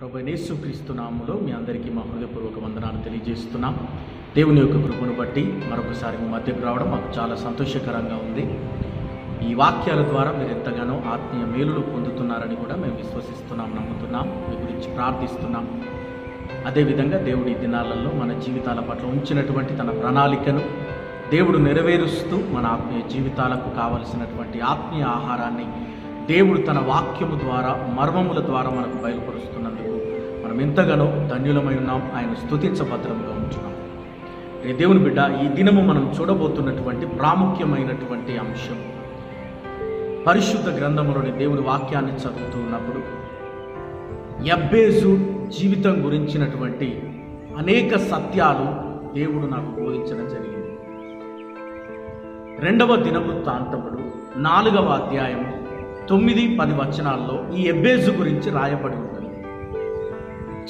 ప్రభు క్రీస్తునాములో మీ అందరికీ మా హృదయపూర్వక వందనాలు తెలియజేస్తున్నాం. దేవుని యొక్క కృపను బట్టి మరొకసారి మీ మధ్యకు రావడం మాకు చాలా సంతోషకరంగా ఉంది. ఈ వాక్యాల ద్వారా మీరు ఎంతగానో ఆత్మీయ మేలులు పొందుతున్నారని కూడా మేము విశ్వసిస్తున్నాం నమ్ముతున్నాం మీ గురించి ప్రార్థిస్తున్నాం. అదేవిధంగా దేవుడి ఈ దినాలలో మన జీవితాల పట్ల ఉంచినటువంటి తన ప్రణాళికను దేవుడు నెరవేరుస్తూ మన ఆత్మీయ జీవితాలకు కావలసినటువంటి ఆత్మీయ ఆహారాన్ని దేవుడు తన వాక్యము ద్వారా మర్మముల ద్వారా మనకు బయలుపరుస్తున్నందుకు మనం ఎంతగానో ధన్యులమై ఉన్నాం. ఆయన స్తుతించభద్రంగా ఉంచున్నాం. ఏ దేవుని బిడ్డ ఈ దినము మనం చూడబోతున్నటువంటి ప్రాముఖ్యమైనటువంటి అంశం. పరిశుద్ధ గ్రంథములోని దేవుని వాక్యాన్ని చదువుతూ ఉన్నప్పుడు యబ్బేజు జీవితం గురించినటువంటి అనేక సత్యాలు దేవుడు నాకు బోధించడం జరిగింది. రెండవ దినవృత్తాంతములు నాలుగవ అధ్యాయం తొమ్మిది పది వచనాల్లో ఈ ఎబ్బేజు గురించి రాయబడి ఉంది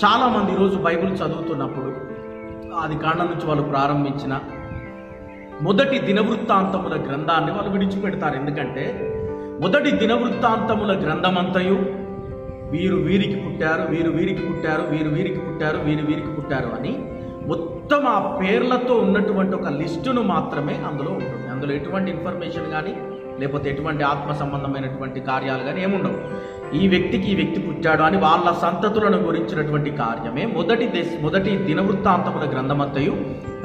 చాలామంది ఈరోజు బైబిల్ చదువుతున్నప్పుడు ఆది కాండం నుంచి వాళ్ళు ప్రారంభించిన మొదటి దినవృత్తాంతముల గ్రంథాన్ని వాళ్ళు విడిచిపెడతారు. ఎందుకంటే మొదటి దినవృత్తాంతముల గ్రంథమంతయు వీరు వీరికి పుట్టారు వీరు వీరికి పుట్టారు వీరు వీరికి పుట్టారు వీరు వీరికి పుట్టారు అని మొత్తం ఆ పేర్లతో ఉన్నటువంటి ఒక లిస్టును మాత్రమే అందులో ఉంటుంది. అందులో ఎటువంటి ఇన్ఫర్మేషన్ కానీ లేకపోతే ఎటువంటి ఆత్మ సంబంధమైనటువంటి కార్యాలు కానీ ఏముండవు. ఈ వ్యక్తికి ఈ వ్యక్తి పుట్టాడు అని వాళ్ళ సంతతులను గురించినటువంటి కార్యమే. మొదటి దేశ మొదటి దినవృత్తాంతముల గ్రంథమంతయు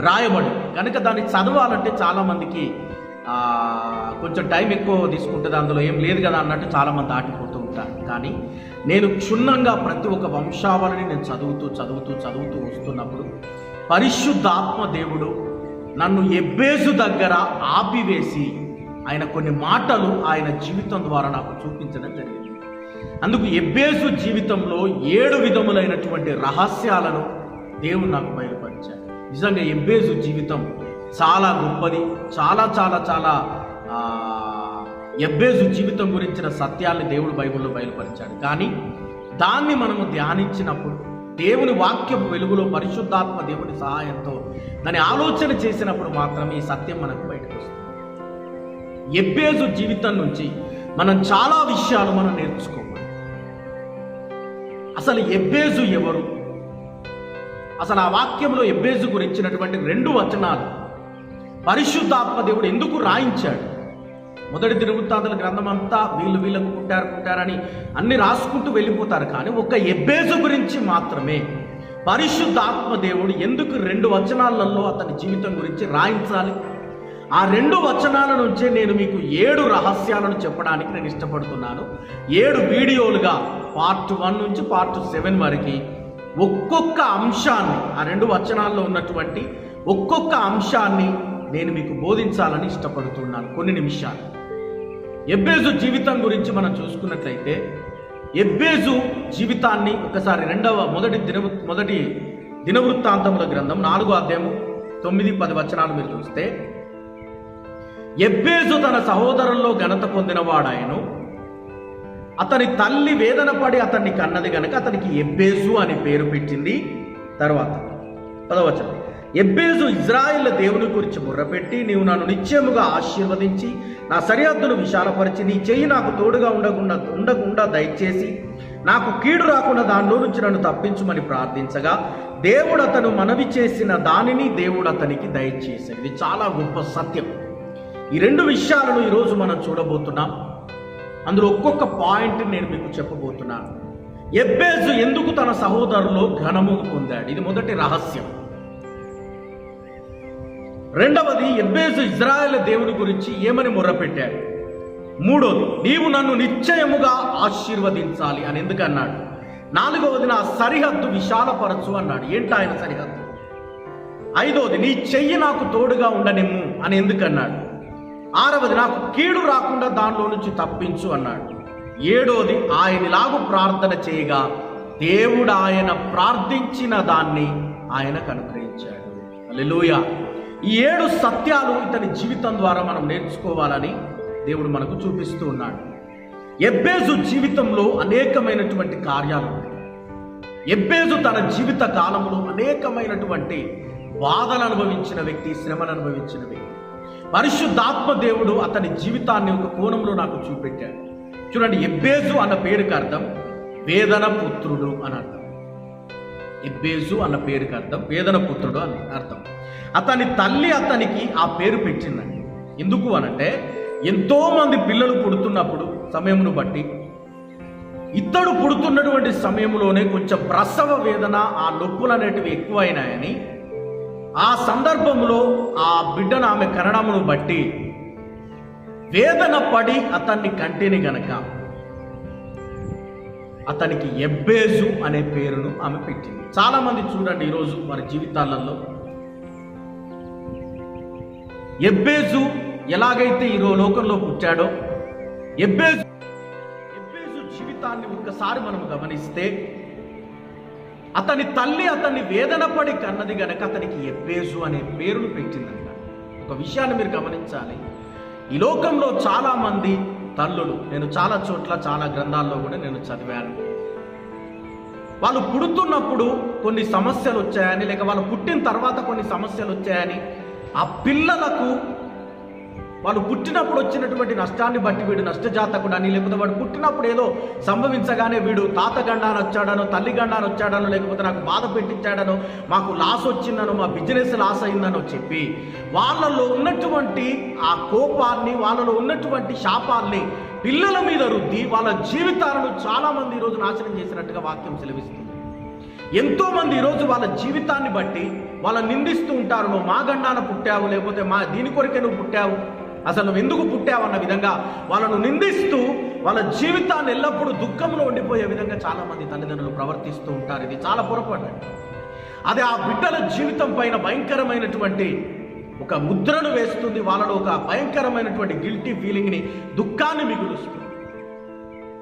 రాయబడి. కనుక దాన్ని చదవాలంటే చాలామందికి కొంచెం టైం ఎక్కువ తీసుకుంటుంది. అందులో ఏం లేదు కదా అన్నట్టు చాలామంది ఆటిపోతూ ఉంటారు. కానీ నేను క్షుణ్ణంగా ప్రతి ఒక్క వంశావళిని నేను చదువుతూ చదువుతూ చదువుతూ వస్తున్నప్పుడు పరిశుద్ధాత్మ దేవుడు నన్ను ఎబ్బేసు దగ్గర ఆపివేసి ఆయన కొన్ని మాటలు ఆయన జీవితం ద్వారా నాకు చూపించడం జరిగింది. అందుకు ఎబ్బేసు జీవితంలో ఏడు విధములైనటువంటి రహస్యాలను దేవుడు నాకు బయలుపరిచాడు. నిజంగా ఎబ్బేసు జీవితం చాలా గొప్పది చాలా చాలా చాలా ఎబ్బేసు జీవితం గురించిన సత్యాన్ని దేవుడు బైబిల్లో బయలుపరిచాడు. కానీ దాన్ని మనము ధ్యానించినప్పుడు దేవుని వాక్యపు వెలుగులో పరిశుద్ధాత్మ దేవుని సహాయంతో దాని ఆలోచన చేసినప్పుడు మాత్రమే ఈ సత్యం మనకు బయటకు వస్తుంది. ఎబ్బేజు జీవితం నుంచి మనం చాలా విషయాలు మనం నేర్చుకోవాలి అసలు ఎబ్బేజు ఎవరు? అసలు ఆ వాక్యంలో ఎబ్బేజు గురించినటువంటి రెండు వచనాలు. పరిశుద్ధాత్మ దేవుడు ఎందుకు రాయించాడు? మొదటి తిరుగుతాదుల గ్రంథం అంతా వీళ్ళు వీళ్ళకు కుట్టారు కుట్టారని అన్ని రాసుకుంటూ వెళ్ళిపోతారు కానీ ఒక ఎబ్బేజు గురించి మాత్రమే. పరిశుద్ధాత్మ దేవుడు ఎందుకు రెండు వచనాలలో అతని జీవితం గురించి రాయించాలి? ఆ రెండు వచనాల నుంచే నేను మీకు ఏడు రహస్యాలను చెప్పడానికి నేను ఇష్టపడుతున్నాను. ఏడు వీడియోలుగా పార్ట్ వన్ నుంచి పార్ట్ సెవెన్ వరకు ఒక్కొక్క అంశాన్ని ఆ రెండు వచనాల్లో ఉన్నటువంటి ఒక్కొక్క అంశాన్ని నేను మీకు బోధించాలని ఇష్టపడుతున్నాను కొన్ని నిమిషాలు. ఎబ్బేజు జీవితం గురించి మనం చూసుకున్నట్లయితే ఎబ్బేజు జీవితాన్ని ఒకసారి రెండవ మొదటి దిన మొదటి దినవృత్తాంతముల గ్రంథం నాలుగో అధ్యాయము తొమ్మిది పది వచనాలు మీరు చూస్తే ఎబ్బేజు తన సహోదరుల్లో ఘనత పొందినవాడాయను. అతని తల్లి వేదన పడి అతన్ని కన్నది గనక అతనికి ఎబ్బేజు అని పేరు పెట్టింది. తర్వాత పదవచనం ఎబ్బేజు ఇజ్రాయిల్ దేవుని గురించి ముర్రపెట్టి నీవు నన్ను నిశ్చయముగా ఆశీర్వదించి నా సరిహద్దును విశాలపరిచి నీ చెయ్యి నాకు తోడుగా ఉండకుండా ఉండకుండా దయచేసి నాకు కీడు రాకుండా దానిలో నుంచి నన్ను తప్పించుమని ప్రార్థించగా దేవుడు అతను మనవి చేసిన దానిని దేవుడు అతనికి దయచేసాడు ఇది చాలా గొప్ప సత్యం. ఈ రెండు విషయాలను ఈరోజు మనం చూడబోతున్నాం. అందులో ఒక్కొక్క పాయింట్ నేను మీకు చెప్పబోతున్నాను. ఎబ్బేజు ఎందుకు తన సహోదరులో ఘనము పొందాడు? ఇది మొదటి రహస్యం. రెండవది ఎబ్బేజు ఇజ్రాయెల్ దేవుని గురించి ఏమని మొర్రపెట్టాడు మూడోది నీవు నన్ను నిశ్చయముగా ఆశీర్వదించాలి అని ఎందుకన్నాడు? నాలుగవది నా సరిహద్దు విశాలపరచు అన్నాడు. ఏంటి ఆయన సరిహద్దు? ఐదవది నీ చెయ్యి నాకు తోడుగా ఉండనిమ్ము అని ఎందుకన్నాడు? ఆరవది నాకు కీడు రాకుండా దానిలో నుంచి తప్పించు అన్నాడు. ఏడోది ఆయనలాగు ప్రార్థన చేయగా దేవుడు ఆయన ప్రార్థించిన దాన్ని ఆయనకు అనుగ్రహించాడు హల్లెలూయా. ఈ ఏడు సత్యాలు ఇతని జీవితం ద్వారా మనం నేర్చుకోవాలని దేవుడు మనకు చూపిస్తూ ఉన్నాడు. ఎబ్బేజు జీవితంలో అనేకమైనటువంటి కార్యాలు ఎబ్బేజు తన జీవిత కాలంలో అనేకమైనటువంటి బాధలు అనుభవించిన వ్యక్తి శ్రమను అనుభవించిన వ్యక్తి. పరిశుద్ధాత్మ దేవుడు అతని జీవితాన్ని ఒక కోణంలో నాకు చూపెట్టాడు. చూడండి ఎబ్బేజు అన్న పేరుకి అర్థం వేదన పుత్రుడు అని అర్థం. ఎబ్బేజు అన్న పేరుకి అర్థం వేదన పుత్రుడు అని అర్థం. అతని తల్లి అతనికి ఆ పేరు పెట్టిందండి. ఎందుకు అనంటే ఎంతోమంది పిల్లలు పుడుతున్నప్పుడు సమయమును బట్టి ఇతడు పుడుతున్నటువంటి సమయంలోనే కొంచెం ప్రసవ వేదన ఆ నొప్పులు అనేటివి ఎక్కువైనాయని ఆ సందర్భంలో ఆ బిడ్డను ఆమె కరణమును బట్టి వేదన పడి అతన్ని కంటిని గనక అతనికి ఎబ్బేజు అనే పేరును ఆమె పెట్టింది. చాలామంది చూడండి ఈరోజు వారి జీవితాలలో ఎబ్బేజు ఎలాగైతే ఈ లోకంలో పుట్టాడో ఎబ్బేజు ఎబ్బేజు జీవితాన్ని ఒక్కసారి మనం గమనిస్తే అతని తల్లి అతన్ని వేదన పడి కన్నది గనక అతనికి ఎబ్బేజు అనే పేరును పెట్టిందంట. ఒక విషయాన్ని మీరు గమనించాలి. ఈ లోకంలో చాలా మంది తల్లులు నేను చాలా చోట్ల చాలా గ్రంథాల్లో కూడా నేను చదివాను. వాళ్ళు పుడుతున్నప్పుడు కొన్ని సమస్యలు వచ్చాయని లేక వాళ్ళు పుట్టిన తర్వాత కొన్ని సమస్యలు వచ్చాయని ఆ పిల్లలకు వాళ్ళు పుట్టినప్పుడు వచ్చినటువంటి నష్టాన్ని బట్టి వీడు నష్టజాతకుడు అని లేకపోతే వాడు పుట్టినప్పుడు ఏదో సంభవించగానే వీడు తాత గండాన్ని వచ్చాడనో తల్లి గండాన్ని వచ్చాడనో లేకపోతే నాకు బాధ పెట్టించాడనో మాకు లాస్ వచ్చిందనో మా బిజినెస్ లాస్ అయిందనో చెప్పి వాళ్ళలో ఉన్నటువంటి ఆ కోపాన్ని వాళ్ళలో ఉన్నటువంటి శాపాల్ని పిల్లల మీద రుద్ది వాళ్ళ జీవితాలను చాలామంది ఈరోజు నాశనం చేసినట్టుగా వాక్యం సెలవిస్తుంది. ఎంతోమంది ఈరోజు వాళ్ళ జీవితాన్ని బట్టి వాళ్ళ నిందిస్తూ ఉంటారు. నువ్వు మా గండాన పుట్టావు లేకపోతే మా దీని కొరకే నువ్వు పుట్టావు? అసలు నువ్వు ఎందుకు పుట్టావు అన్న విధంగా వాళ్ళను నిందిస్తూ వాళ్ళ జీవితాన్ని ఎల్లప్పుడూ దుఃఖంలో ఉండిపోయే విధంగా చాలామంది తల్లిదండ్రులు ప్రవర్తిస్తూ ఉంటారు. ఇది చాలా పొరపాటు. అది ఆ బిడ్డల జీవితం పైన భయంకరమైనటువంటి ఒక ముద్రను వేస్తుంది. వాళ్ళలో ఒక భయంకరమైనటువంటి గిల్టీ ఫీలింగ్ని దుఃఖాన్ని మిగులుస్తుంది.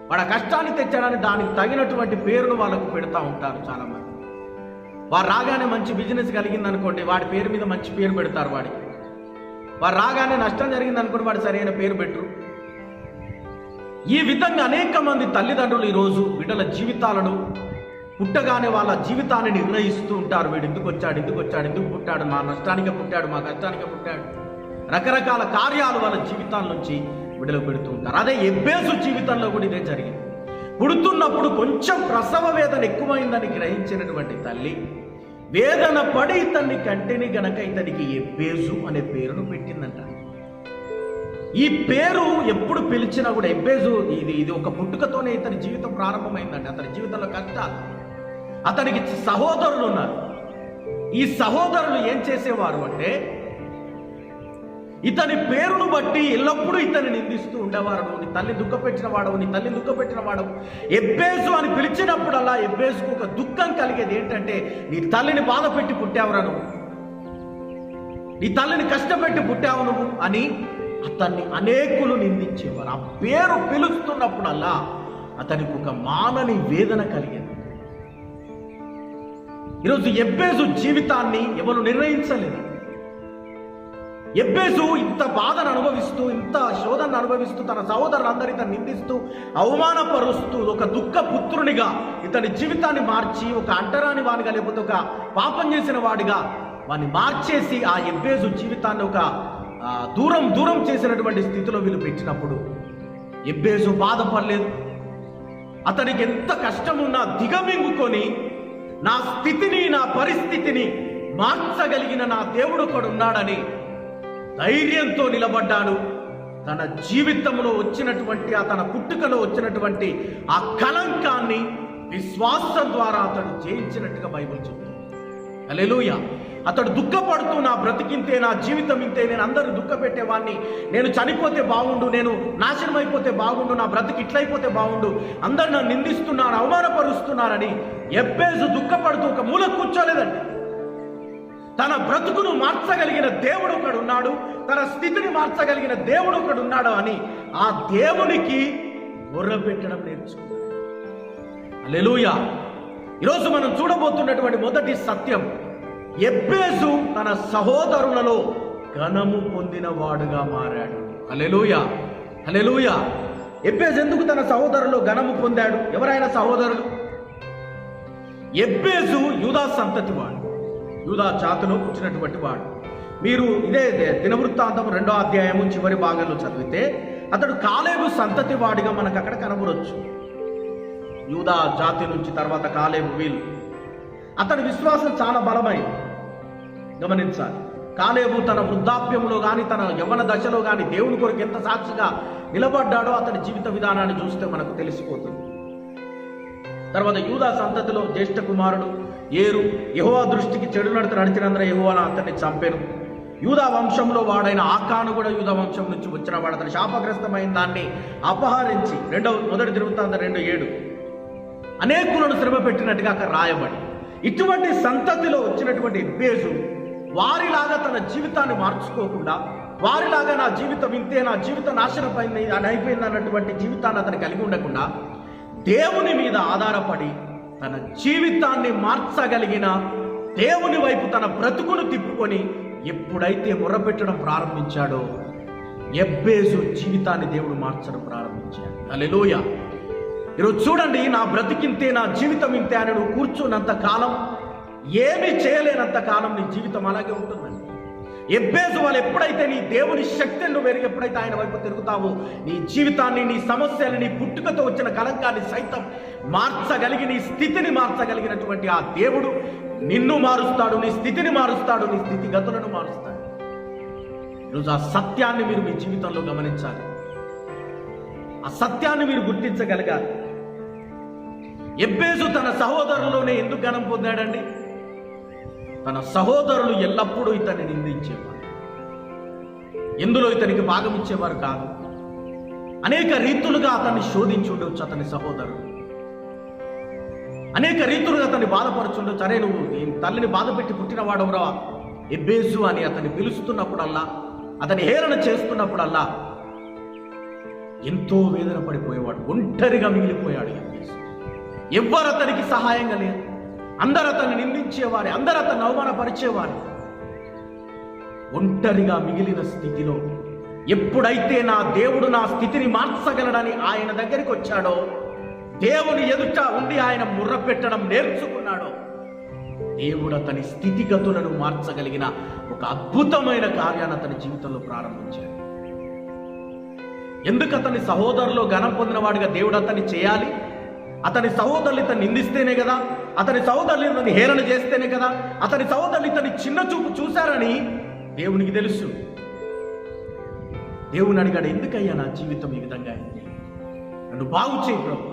వాళ్ళ కష్టాన్ని తెచ్చడానికి దానికి తగినటువంటి పేరును వాళ్ళకు పెడతా ఉంటారు చాలామంది. వారు రాగానే మంచి బిజినెస్ కలిగింది అనుకోండి వాడి పేరు మీద మంచి పేరు పెడతారు వాడికి. వారు రాగానే నష్టం జరిగింది అనుకుని వాడు సరైన పేరు పెట్టరు ఈ విధంగా అనేక మంది తల్లిదండ్రులు ఈరోజు బిడ్డల జీవితాలను పుట్టగానే వాళ్ళ జీవితాన్ని నిర్ణయిస్తూ ఉంటారు. వీడు ఎందుకు వచ్చాడు? ఎందుకు వచ్చాడు? ఎందుకు పుట్టాడు? మా నష్టానికే పుట్టాడు మా కష్టానికే పుట్టాడు. రకరకాల కార్యాలు వాళ్ళ జీవితాల నుంచి విడుదల పెడుతూ ఉంటారు. అదే ఎబ్బేసు జీవితంలో కూడా ఇదే జరిగింది. పుడుతున్నప్పుడు కొంచెం ప్రసవ వేదన ఎక్కువైందని గ్రహించినటువంటి తల్లి వేదన పడి ఇతన్ని కంటిని గనక ఇతనికి ఎబ్బేజు అనే పేరును పెట్టిందంట. ఈ పేరు ఎప్పుడు పిలిచినా కూడా ఎబ్బేజు ఇది ఇది ఒక పుట్టుకతోనే ఇతని జీవితం ప్రారంభమైందండి. అతని జీవితంలో కష్టాలు అతనికి సహోదరులు ఉన్నారు. ఈ సహోదరులు ఏం చేసేవారు అంటే ఇతని పేరును బట్టి ఎల్లప్పుడూ ఇతన్ని నిందిస్తూ ఉండేవారు. నీ తల్లి దుఃఖపెట్టిన వాడవు నీ తల్లి దుఃఖపెట్టిన వాడవు. ఎబ్బేసు అని పిలిచినప్పుడల్లా ఎబ్బేసుకు ఒక దుఃఖం కలిగేది ఏంటంటే నీ తల్లిని బాధ పెట్టి పుట్టావురా నువ్వు. నీ తల్లిని కష్టపెట్టి పుట్టావు నువ్వు అని అతన్ని అనేకులు నిందించేవారు. ఆ పేరు పిలుస్తున్నప్పుడల్లా అతనికి ఒక మానని వేదన కలిగేది. ఈరోజు ఎబ్బేసు జీవితాన్ని ఎవరు నిర్ణయించలేదు. ఎబ్బేసు ఇంత బాధను అనుభవిస్తూ ఇంత శోధనను అనుభవిస్తూ తన సహోదరులందరూ ఇతను నిందిస్తూ అవమానపరుస్తూ ఒక దుఃఖ పుత్రునిగా ఇతని జీవితాన్ని మార్చి ఒక అంటరాని వాడిగా లేకపోతే ఒక పాపం చేసిన వాడిగా వాడిని మార్చేసి ఆ ఎబ్బేసు జీవితాన్ని ఒక దూరం దూరం చేసినటువంటి స్థితిలో వీళ్ళు పెట్టినప్పుడు ఎబ్బేసు బాధపడలేదు. అతనికి ఎంత కష్టమున్నా దిగమింగుకొని నా స్థితిని నా పరిస్థితిని మార్చగలిగిన నా దేవుడు ఒకడు ఉన్నాడని ధైర్యంతో నిలబడ్డాడు. తన జీవితంలో వచ్చినటువంటి ఆ తన పుట్టుకలో వచ్చినటువంటి ఆ కలంకాన్ని విశ్వాసం ద్వారా అతడు జయించినట్టుగా బైబిల్ చెబుతుంది హల్లెలూయా. అతడు దుఃఖపడుతూ నా బ్రతికింతే నా జీవితం ఇంతే నేను అందరూ దుఃఖపెట్టేవాడిని నేను చనిపోతే బాగుండు నేను నాశనం అయిపోతే బాగుండు నా బ్రతికి ఇట్లయిపోతే బాగుండు అందరు నన్ను నిందిస్తున్నారు అవమానపరుస్తున్నారని ఎబ్బేజు దుఃఖపడుతూ ఒక మూల కూర్చోలేదండి. తన బ్రతుకును మార్చగలిగిన దేవుడు ఒకడున్నాడు తన స్థితిని మార్చగలిగిన దేవుడు ఒకడున్నాడు అని ఆ దేవునికి పెట్టడం నేర్చుకున్నాడు. అల్లెలూయా ఈరోజు మనం చూడబోతున్నటువంటి మొదటి సత్యం ఎబ్బేసు తన సహోదరులలో ఘనము పొందిన వాడుగా మారాడు. అలెలుయా అలెలుయా ఎబ్బేజ్ ఎందుకు తన సహోదరులో ఘనము పొందాడు? ఎవరైనా సహోదరులు? ఎబ్బేజు యూదా సంతతి వాడు. యూదా జాతిలో పుట్టినటువంటి వాడు. మీరు ఇదే దినవృత్తాంతం రెండో అధ్యాయము చివరి భాగంలో చదివితే అతడు కాలేబు సంతతి వాడిగా మనకు అక్కడ కనబడవచ్చు యూదా జాతి నుంచి తర్వాత కాలేబు వీలు అతడి విశ్వాసం చాలా బలమైంది. గమనించాలి. కాలేబు తన వృద్ధాప్యంలో కానీ తన యవ్వన దశలో కానీ దేవుని కొరకు ఎంత సాక్షిగా నిలబడ్డాడో అతని జీవిత విధానాన్ని చూస్తే మనకు తెలిసిపోతుంది. తర్వాత యూదా సంతతిలో జ్యేష్ఠ కుమారుడు ఏరు. యహోవా దృష్టికి చెడు నడత నడిచినందున యహోవాను అతన్ని చంపాను. యూదా వంశంలో వాడైన ఆకాను కూడా యూదా వంశం నుంచి వచ్చిన వాడు. అతని శాపగ్రస్తమైన దాన్ని అపహరించి రెండవ మొదటి తిరుగుతాంత రెండు ఏడు. అనేకులను శ్రమ పెట్టినట్టుగా అక్కడ రాయబడి ఇటువంటి సంతతిలో వచ్చినటువంటి ఎబ్బేజు వారిలాగా తన జీవితాన్ని మార్చుకోకుండా వారిలాగా నా జీవితం ఇంతే నా జీవితం నాశనం అని అయిపోయింది అన్నటువంటి జీవితాన్ని అతను కలిగి ఉండకుండా దేవుని మీద ఆధారపడి తన జీవితాన్ని మార్చగలిగిన దేవుని వైపు తన బ్రతుకును తిప్పుకొని ఎప్పుడైతే మొరపెట్టడం ప్రారంభించాడో ఎబ్బేజు జీవితాన్ని దేవుడు మార్చడం ప్రారంభించాడు. అలెలోయ ఈరోజు చూడండి నా బ్రతికింతే నా జీవితం ఇంతే అని నువ్వు కూర్చున్నంత కాలం ఏమీ చేయలేనంత కాలం నీ జీవితం అలాగే ఉంటుందండి. ఎబ్బేసు వాళ్ళు ఎప్పుడైతే నీ దేవుని శక్తిని నువ్వు ఎరిగి ఎప్పుడైతే ఆయన వైపు తిరుగుతావో నీ జీవితాన్ని నీ సమస్యలు నీ పుట్టుకతో వచ్చిన కలంకాన్ని సైతం మార్చగలిగి నీ స్థితిని మార్చగలిగినటువంటి ఆ దేవుడు నిన్ను మారుస్తాడు నీ స్థితిని మారుస్తాడు నీ స్థితిగతులను మారుస్తాడు. ఈరోజు ఆ సత్యాన్ని మీరు మీ జీవితంలో గమనించాలి. ఆ సత్యాన్ని మీరు గుర్తించగలగాలి. ఎబ్బేసు తన సహోదరులోనే ఎందుకు గణం పొందాడండి? తన సహోదరులు ఎల్లప్పుడూ ఇతన్ని నిందించేవారు. ఎందులో ఇతనికి భాగం ఇచ్చేవారు కాదు. అనేక రీతులుగా అతన్ని శోధించుండొచ్చు అతని సహోదరుడు. అనేక రీతులుగా అతన్ని బాధపరచుండొచ్చు అరే నువ్వు నీ తల్లిని బాధ పెట్టి పుట్టినవాడవరా? ఎబ్బేసు అని అతన్ని పిలుస్తున్నప్పుడల్లా అతని హేళన చేస్తున్నప్పుడల్లా ఎంతో వేదన పడిపోయేవాడు. ఒంటరిగా మిగిలిపోయాడు ఎబ్బేసు. ఎవ్వరు అతనికి సహాయంగా లేరు. అందరు అతన్ని నిందించేవారు అందరు అతన్ని అవమానపరిచేవారు. ఒంటరిగా మిగిలిన స్థితిలో ఎప్పుడైతే నా దేవుడు నా స్థితిని మార్చగలడని ఆయన దగ్గరికి వచ్చాడో దేవుని ఎదుట ఉండి ఆయన ముర్ర పెట్టడం నేర్చుకున్నాడో దేవుడు అతని స్థితిగతులను మార్చగలిగిన ఒక అద్భుతమైన కార్యాన్ని అతని జీవితంలో ప్రారంభించాడు. ఎందుకు అతని సహోదరులో ఘనం పొందినవాడిగా దేవుడు అతన్ని చేయాలి? అతని సహోదరులు ఇతను నిందిస్తేనే కదా అతని సహోదరులు ఇతన్ని హేళన చేస్తేనే కదా. అతని సహోదరులు ఇతని చిన్న చూపు చూశారని దేవునికి తెలుసు. దేవుని అడిగాడు ఎందుకయ్యా నా జీవితం ఈ విధంగా అయింది? నన్ను బాగు చేయి ప్రభు.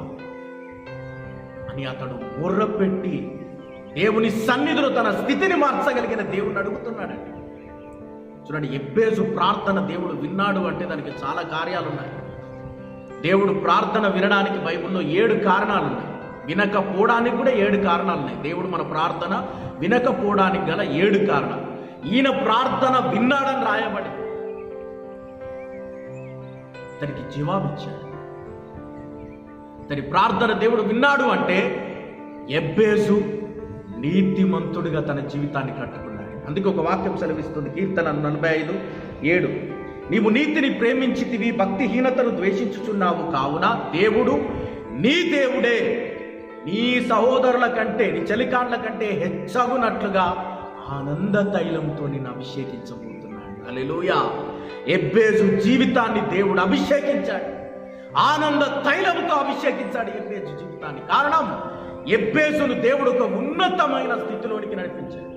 అని అతడు బుర్ర పెట్టి దేవుని సన్నిధిలో తన స్థితిని మార్చగలిగిన దేవుని అడుగుతున్నాడండి చూడండి ఎబ్బేసు ప్రార్థన దేవుడు విన్నాడు అంటే దానికి చాలా కార్యాలు ఉన్నాయి దేవుడు ప్రార్థన వినడానికి బైబిల్లో ఏడు కారణాలు ఉన్నాయి వినకపోవడానికి కూడా ఏడు కారణాలు ఉన్నాయి. దేవుడు మన ప్రార్థన వినకపోవడానికి గల ఏడు కారణాలు. ఈయన ప్రార్థన విన్నాడని రాయబడి తనకి జవాబిచ్చాడు తన ప్రార్థన దేవుడు విన్నాడు అంటే ఎబ్బేసు నీతిమంతుడిగా తన జీవితాన్ని కట్టుకున్నాడు. అందుకే ఒక వాక్యం సెలవిస్తుంది. కీర్తన నలభై ఐదు ఏడు. నీవు నీతిని ప్రేమించితివి భక్తిహీనతను ద్వేషించుచున్నావు. కావున దేవుడు నీ దేవుడే. నీ సహోదరుల కంటే నీ చలికాండ్ల కంటే హెచ్చగునట్లుగా ఆనంద తైలంతో నిన్ను అభిషేకించబోతున్నాడు. అలెలుయా ఎబ్బేజు జీవితాన్ని దేవుడు అభిషేకించాడు. ఆనంద తైలంతో అభిషేకించాడు ఎబ్బేజు జీవితాన్ని. కారణం ఎబ్బేజును దేవుడు ఒక ఉన్నతమైన స్థితిలోనికి నడిపించాడు.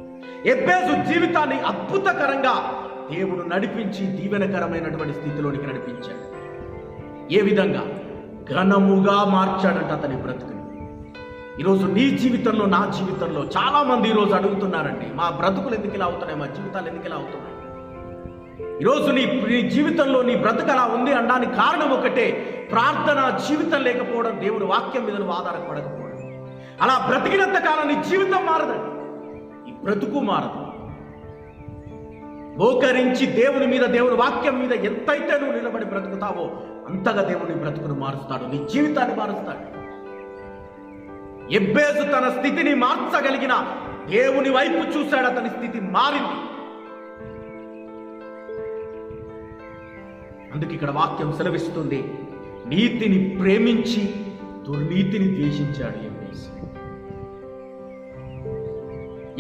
ఎబ్బేజు జీవితాన్ని అద్భుతకరంగా దేవుడు నడిపించి దీవెనకరమైనటువంటి స్థితిలోనికి నడిపించాడు. ఏ విధంగా? ఘనముగా మార్చాడంట అతని బ్రతుకుని. ఈరోజు నీ జీవితంలో నా జీవితంలో చాలామంది ఈరోజు అడుగుతున్నారండి మా బ్రతుకులు ఎందుకు ఇలా అవుతున్నాయి మా జీవితాలు ఎందుకు ఇలా అవుతున్నాయి? ఈరోజు నీ నీ జీవితంలో నీ బ్రతుకు అలా ఉంది అనడానికి కారణం ఒకటే ప్రార్థన జీవితం లేకపోవడం దేవుని వాక్యం మీద నువ్వు ఆధారపడకపోవడం. అలా బ్రతికినంత కాలం నీ జీవితం మారదండి ఈ బ్రతుకు మారదు. మోకరించి దేవుని మీద దేవుని వాక్యం మీద ఎంతైతే నువ్వు నిలబడి బ్రతుకుతావో అంతగా దేవుని బ్రతుకును మారుస్తాడు నీ జీవితాన్ని మారుస్తాడు. ఎబ్బేసు తన స్థితిని మార్చగలిగిన దేవుని వైపు చూశాడు అతని స్థితి మారింది. అందుకు ఇక్కడ వాక్యం సెలవిస్తుంది నీతిని ప్రేమించి దుర్నీతిని ద్వేషించాడు ఎబ్బేసు.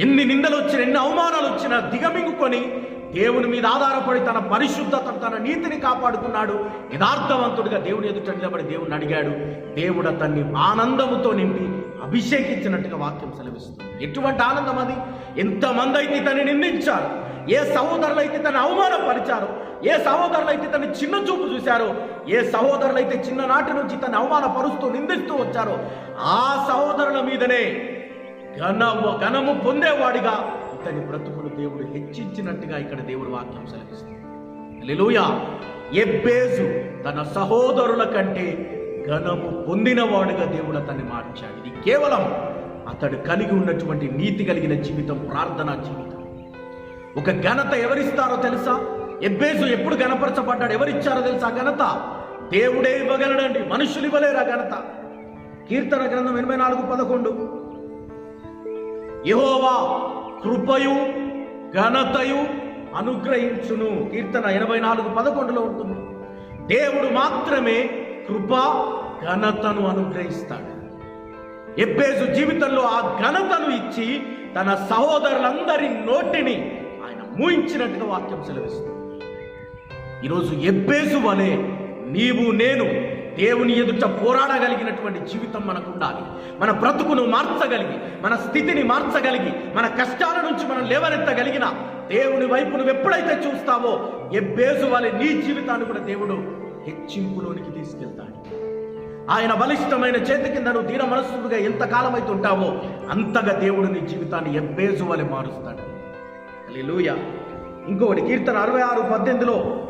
ఎన్ని నిందలు వచ్చినా ఎన్ని అవమానాలు వచ్చినా దిగమింగుకొని దేవుని మీద ఆధారపడి తన పరిశుద్ధతను తన నీతిని కాపాడుకున్నాడు. యథార్థవంతుడిగా దేవుని ఎదుట నిలబడి దేవుని అడిగాడు. దేవుడు అతన్ని ఆనందముతో నింపి అభిషేకించినట్టుగా వాక్యం సెలవిస్తుంది. ఎటువంటి ఆనందం అది? ఎంతమంది అయితే తనని నిందించారు? ఏ సహోదరులు అయితే తను అవమానపరిచారు? ఏ సహోదరులు అయితే తను చిన్న చూపు చూశారో? ఏ సహోదరులు అయితే చిన్ననాటి నుంచి తను అవమానపరుస్తూ నిందిస్తూ వచ్చారో ఆ సహోదరుల మీదనే ఘన ఘనము పొందేవాడిగా ఇతని బ్రతుకును దేవుడు హెచ్చించినట్టుగా ఇక్కడ దేవుడు వాక్యం సెలవిస్తుంది. హల్లెలూయా. ఎబ్బేజు తన సహోదరుల కంటే ఘనము పొందినవాడుగా దేవుడు అతన్ని మార్చాడు. ఇది కేవలం అతడు కలిగి ఉన్నటువంటి నీతి కలిగిన జీవితం ప్రార్థనా జీవితం. ఒక ఘనత ఎవరిస్తారో తెలుసా? ఎబ్బేజు ఎప్పుడు గణపరచబడ్డాడు ఎవరిచ్చారో తెలుసా ఘనత? దేవుడే ఇవ్వగలడండి. మనుషులు ఇవ్వలేరా ఘనత. కీర్తన గ్రంథం ఎనభై నాలుగు పదకొండు. యహోవా కృపయు ఘనతయు అనుగ్రహించును. కీర్తన ఎనభై నాలుగు పదకొండులో ఉంటుంది. దేవుడు మాత్రమే కృప ఘనతను అనుగ్రహిస్తాడు. ఎబ్బేజు జీవితంలో ఆ ఘనతను ఇచ్చి తన సహోదరులందరి నోటిని ఆయన మూయించినట్టుగా వాక్యం సెలవిస్తుంది. ఈరోజు ఎబ్బేజు వలె నీవు నేను దేవుని ఎదుట పోరాడగలిగినటువంటి జీవితం మనకు ఉండాలి మన బ్రతుకును మార్చగలిగి మన స్థితిని మార్చగలిగి మన కష్టాల నుంచి మనం లేవనెత్తగలిగిన దేవుని వైపు నువ్వు ఎప్పుడైతే చూస్తావో ఎబ్బేసు వాళ్ళ నీ జీవితాన్ని కూడా దేవుడు హెచ్చింపులోనికి తీసుకెళ్తాడు. ఆయన బలిష్టమైన చేతి కింద నువ్వు దీన మనస్సుగా ఎంతకాలం అయితే ఉంటావో అంతగా దేవుడు నీ జీవితాన్ని ఎబ్బేసు వలె మారుస్తాడు. లూయ ఇంకొకటి కీర్తన అరవై ఆరు పద్దెనిమిదిలో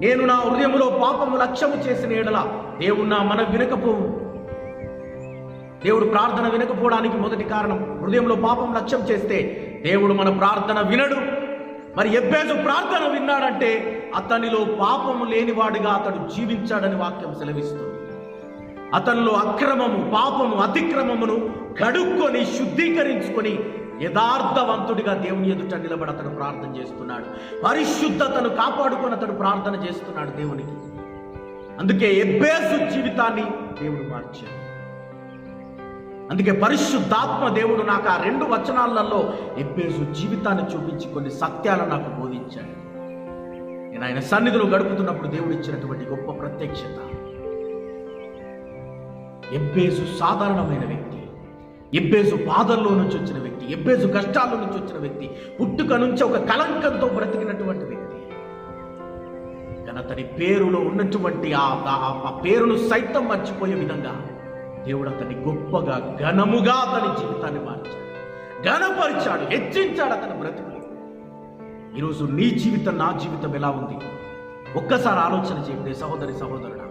నేను నా హృదయంలో పాపము లక్ష్యము చేసిన ఎడల దేవుడు నా మన వినకపోవు. దేవుడు ప్రార్థన వినకపోవడానికి మొదటి కారణం హృదయంలో పాపం లక్ష్యం చేస్తే దేవుడు మన ప్రార్థన వినడు. మరి ఎబ్బేజు ప్రార్థన విన్నాడంటే అతనిలో పాపము లేనివాడిగా అతడు జీవించాడని వాక్యం సెలవిస్తుంది. అతనిలో అక్రమము పాపము అతిక్రమమును కడుక్కొని శుద్ధీకరించుకొని యథార్థవంతుడిగా దేవుని ఎదుట నిలబడి అతడు ప్రార్థన చేస్తున్నాడు. పరిశుద్ధతను కాపాడుకొని అతడు ప్రార్థన చేస్తున్నాడు దేవునికి. అందుకే ఎబ్బేసు జీవితాన్ని దేవుడు మార్చాడు. అందుకే పరిశుద్ధాత్మ దేవుడు నాకు ఆ రెండు వచనాలలో ఎబ్బేసు జీవితాన్ని చూపించి కొన్ని సత్యాలను నాకు బోధించాడు. నేను ఆయన సన్నిధిలో గడుపుతున్నప్పుడు దేవుడు ఇచ్చినటువంటి గొప్ప ప్రత్యక్షత. ఎబ్బేసు సాధారణమైన వ్యక్తి. ఎబ్బేజు బాధల్లో నుంచి వచ్చిన వ్యక్తి ఎబ్బేజు కష్టాల్లో నుంచి వచ్చిన వ్యక్తి పుట్టుక నుంచి ఒక కలంకంతో బ్రతికినటువంటి వ్యక్తి. కానీ అతని పేరులో ఉన్నటువంటి ఆ ఆ- పేరును సైతం మర్చిపోయే విధంగా దేవుడు అతన్ని గొప్పగా ఘనముగా అతని జీవితాన్ని మార్చాడు. ఘనపరిచాడు హెచ్చించాడు అతని బ్రతుకుని. ఈరోజు నీ జీవితం నా జీవితం ఎలా ఉంది? ఒక్కసారి ఆలోచన చేయండి సహోదరి సహోదరుడా.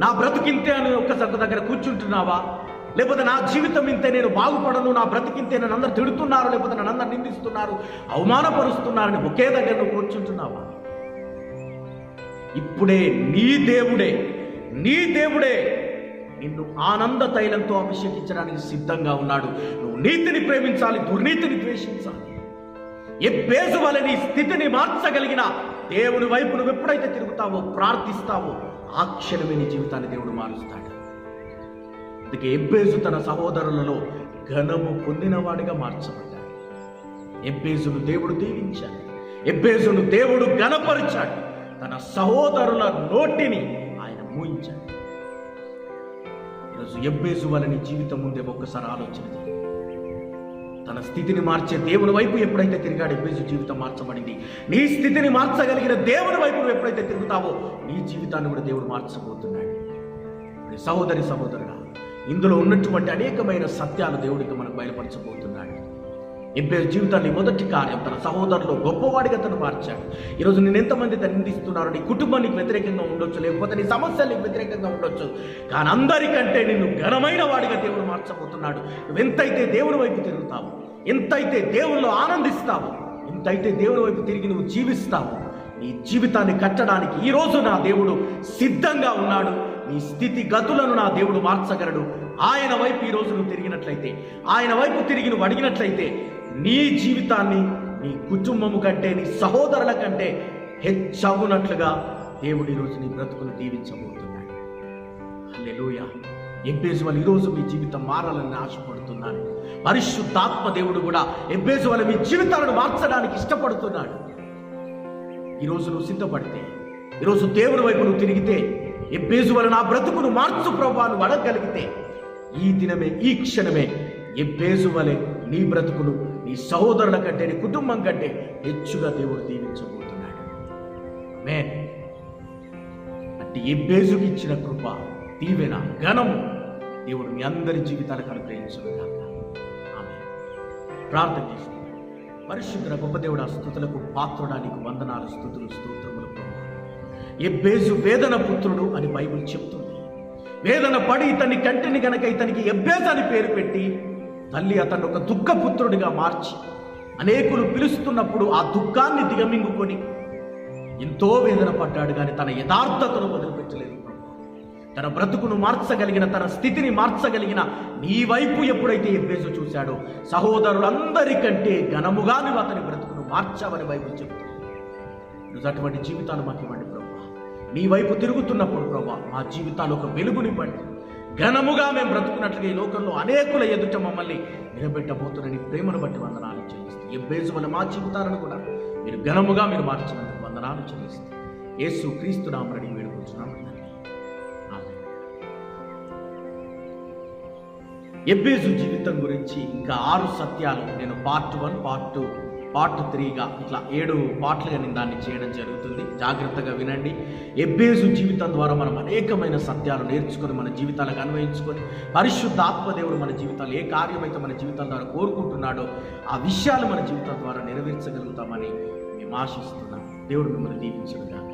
నా బ్రతుకింతే అని ఒక్కసారి దగ్గర కూర్చుంటున్నావా? లేకపోతే నా జీవితం ఇంతే నేను బాగుపడను నా బ్రతికింతే నన్ను అందరు తిడుతున్నారు లేకపోతే నన్ను అందరు నిందిస్తున్నారు అవమానపరుస్తున్నారని ఒకే దగ్గర నువ్వు కూర్చుంటున్నావా? ఇప్పుడే నీ దేవుడే నీ దేవుడే నిన్ను ఆనంద తైలంతో అభిషేకించడానికి సిద్ధంగా ఉన్నాడు. నువ్వు నీతిని ప్రేమించాలి దుర్నీతిని ద్వేషించాలి. ఎబ్బేసు వల్ల నీ స్థితిని మార్చగలిగిన దేవుని వైపు నువ్వు ఎప్పుడైతే తిరుగుతావో ప్రార్థిస్తావో ఆ క్షణమే నీ జీవితాన్ని దేవుడు మారుస్తాడు. అందుకే ఎబ్బేజు తన సహోదరులలో ఘనము పొందినవాడిగా మార్చబడ్డాడు. ఎబ్బేజును దేవుడు దీవించాడు. ఎబ్బేజును దేవుడు ఘనపరిచాడు. తన సహోదరుల నోటిని ఆయన మూయించాడు. ఈరోజు ఎబ్బేసు వల్ల నీ జీవితం ఉందే ఒక్కసారి ఆలోచన తన స్థితిని మార్చే దేవుని వైపు ఎప్పుడైతే తిరిగాడు ఎబ్బేసు జీవితం మార్చబడింది. నీ స్థితిని మార్చగలిగిన దేవుని వైపు ఎప్పుడైతే తిరుగుతావో నీ జీవితాన్ని కూడా దేవుడు మార్చబోతున్నాడు. సహోదరి సహోదరుడా ఇందులో ఉన్నటువంటి అనేకమైన సత్యాలు దేవుడికి మనకు బయలుపరచబోతున్నాడు. ఎబ్బేసు జీవితాన్ని మొదటి కార్యం తన సహోదరులు గొప్పవాడిగా తను మార్చాడు. ఈరోజు నేను ఎంతమంది తను నిందిస్తున్నారు నీ కుటుంబానికి వ్యతిరేకంగా ఉండొచ్చు లేకపోతే నీ సమస్యలకు వ్యతిరేకంగా ఉండొచ్చు. కానీ అందరికంటే నిన్ను ఘనమైన వాడిగా దేవుడు మార్చబోతున్నాడు. ఎంతైతే దేవుని వైపు తిరుగుతావు ఎంతైతే దేవుళ్ళు ఆనందిస్తావు ఎంతైతే దేవుని వైపు తిరిగి నువ్వు జీవిస్తావు నీ జీవితాన్ని కట్టడానికి ఈ రోజు నా దేవుడు సిద్ధంగా ఉన్నాడు. నీ స్థితి గతులను నా దేవుడు మార్చగలడు. ఆయన వైపు ఈ నువ్వు తిరిగినట్లయితే ఆయన వైపు తిరిగి నువ్వు అడిగినట్లయితే నీ జీవితాన్ని నీ కుటుంబము కంటే నీ సహోదరుల కంటే హెచ్చవునట్లుగా దేవుడు ఈరోజు నీ బ్రతుకును దీవించబోతున్నాడు. హల్లెలూయా. ఎబ్బేసు వాళ్ళు ఈరోజు మీ జీవితం మారాలని ఆశపడుతున్నాను పరిశుద్ధాత్మ దేవుడు కూడా ఎబ్బేసు వాళ్ళ మీ జీవితాలను మార్చడానికి ఇష్టపడుతున్నాడు. ఈరోజు నువ్వు సిద్ధపడితే ఈరోజు దేవుడి వైపు నువ్వు తిరిగితే ఎబ్బేసు వలన నా బ్రతుకును మార్చు ప్రభా నువ్వు అడగగలిగితే ఈ దినమే ఈ క్షణమే ఎబ్బేజు వలె నీ బ్రతుకును నీ సహోదరుల కంటే నీ కుటుంబం కంటే హెచ్చుగా దేవుడు దీవించబోతున్నాడు. మే అంటే ఎబ్బేజుకి ఇచ్చిన కృప దీవెన ఘనము దేవుడు మీ అందరి జీవితాలకు అనుగ్రహించుగాక ఆమె ప్రార్థన చేసుకుందాం పరిశుద్ధ గొప్ప దేవుడు ఆ స్థుతులకు పాత్రడానికి వందనాలు స్థుతులు స్తోత్రములు ఎబ్బేజు వేదన పుత్రుడు అని బైబిల్ చెప్తుంది. వేదన పడి ఇతని కంటిని గనక ఇతనికి ఎబ్బేజ్ అని పేరు పెట్టి తల్లి అతను ఒక దుఃఖపుత్రుడిగా మార్చి అనేకులు పిలుస్తున్నప్పుడు ఆ దుఃఖాన్ని దిగమింగుకొని ఎంతో వేదన పడ్డాడు కానీ తన యథార్థతను వదిలిపెట్టలేదు. తన బ్రతుకును మార్చగలిగిన తన స్థితిని మార్చగలిగిన నీ వైపు ఎప్పుడైతే ఎబ్బేజు చూశాడో సహోదరులందరికంటే ఘనముగా నువ్వు అతని బ్రతుకును మార్చావని బైబిల్ చెప్తుంది. అటువంటి జీవితాలు మాకు ఇవ్వండి. నీ వైపు తిరుగుతున్నప్పుడు ప్రభా మా జీవితాలు ఒక వెలుగునివ్వండి ఘనముగా మేము బ్రతుకున్నట్లుగా ఈ లోకంలో అనేకుల ఎదుట మమ్మల్ని నిలబెట్టబోతున్న నీ ప్రేమను బట్టి వందనాలు చెల్లిస్తూ ఎబ్బేజు వల్ల మా జీవితాలను కూడా మీరు ఘనముగా మీరు మార్చినందుకు వందనాలు చెల్లిస్తూ యేసు క్రీస్తు నామరని ఎబ్బేజు జీవితం గురించి ఇంకా ఆరు సత్యాలు నేను part one part two part త్రీగా ఇట్లా ఏడు పార్ట్లుగా నేను దాన్ని చేయడం జరుగుతుంది. జాగ్రత్తగా వినండి. ఎబ్బేసు జీవితం ద్వారా మనం అనేకమైన సత్యాలు నేర్చుకొని మన జీవితాలకు అన్వయించుకొని పరిశుద్ధ ఆత్మదేవుడు మన జీవితాలు ఏ కార్యమైతే మన జీవితాల ద్వారా కోరుకుంటున్నాడో ఆ విషయాలు మన జీవితం ద్వారా నెరవేర్చగలుగుతామని మేము ఆశిస్తున్నాం. దేవుడు మిమ్మల్ని దీవించడుగా